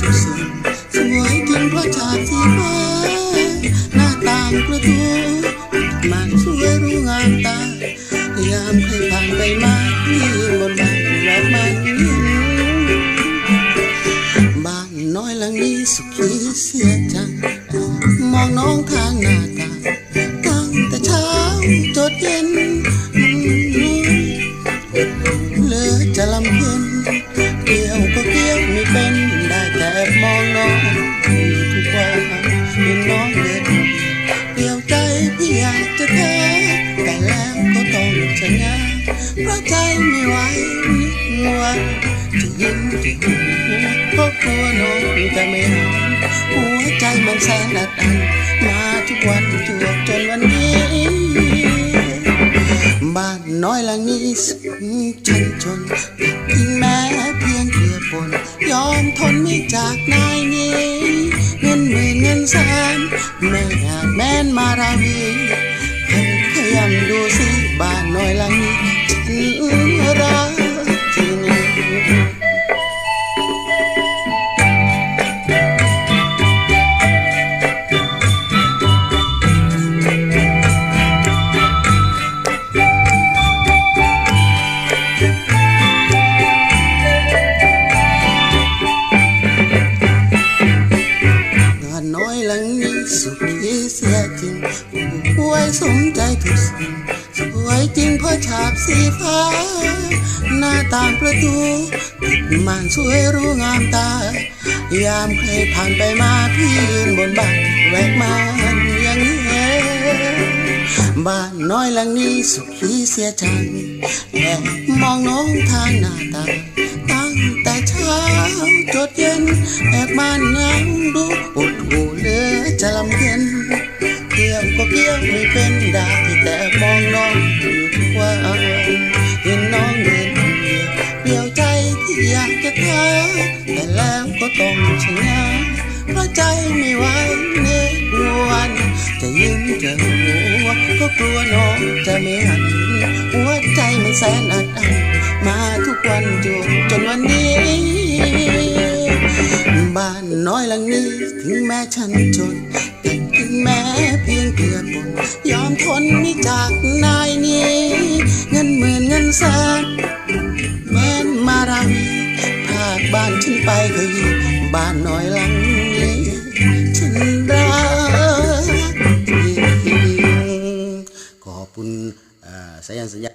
ที่สุด สวยจริงเพราะฉากสีฟ้า หน้าต่างประตูมันสวยรู้งานตา ยามเคยผ่านไปมาที่บนบ้านเรามันบ้านน้อยหลังนี้สุขีเสียจัง มองน้อง เพราะใจไม่ไหวนิดวันจะยิ้มจะหูก็กลัวน้องจะไม่หายหัวใจมันแสนอัดอันมาทุกวันจวบจนวันนี้บ้านน้อยหลังนี้สุขฉันจนทิ้งแม้เพียงเกลือปนยอมทนไม่จากนายนี้เงินหมื่นเงินแสนไม่อาจแม้นมาราวี น้อยหลังนี้สุขีเสียจริงหวยสมใจทุกสิ่งสวยจริงเพราะฉาบสีฟ้า หน้าต่างประตูติดม่านสวยรู้งามตา ยามใครผ่านไปมาพี่ยืนบนบ้านแวกมาอย่างนี้บ้านน้อยหลังนี้สุขีเสียจังแอบมองน้องทางหน้าตาตั้งแต่เช้าจดเย็นแอบบ้านเงดูอดหูเหลื อจะลำเค็นเกี่ยวก็เกี่ยวไม่เป็นได้แต่มองน้องอยู่ทุกวันเห็นน้องเดินเดียวเดียวใจที่อยากจะท้าแต่แล้วก็ต้องชะเพราะใจไม่ไหวเน็กวันจะยิ้มจะหัวก็กลัวน้องจะไม่หันหัวใจมันแสนอัดอันมาทุกวันจนจนวันนี้บ้านน้อยหลังนี้ถึงแม้ฉันจน แต่ถึงแม้เพียงเกลือปนยอมทนนี่จากนายนี้ เงินหมื่นเงินแสนแม้นมาราวีภาคบ้านฉันไปก็ยิ่งบ้านน้อยหลังนี้ฉันรักขอบคุณเอ่อสายันสัญญา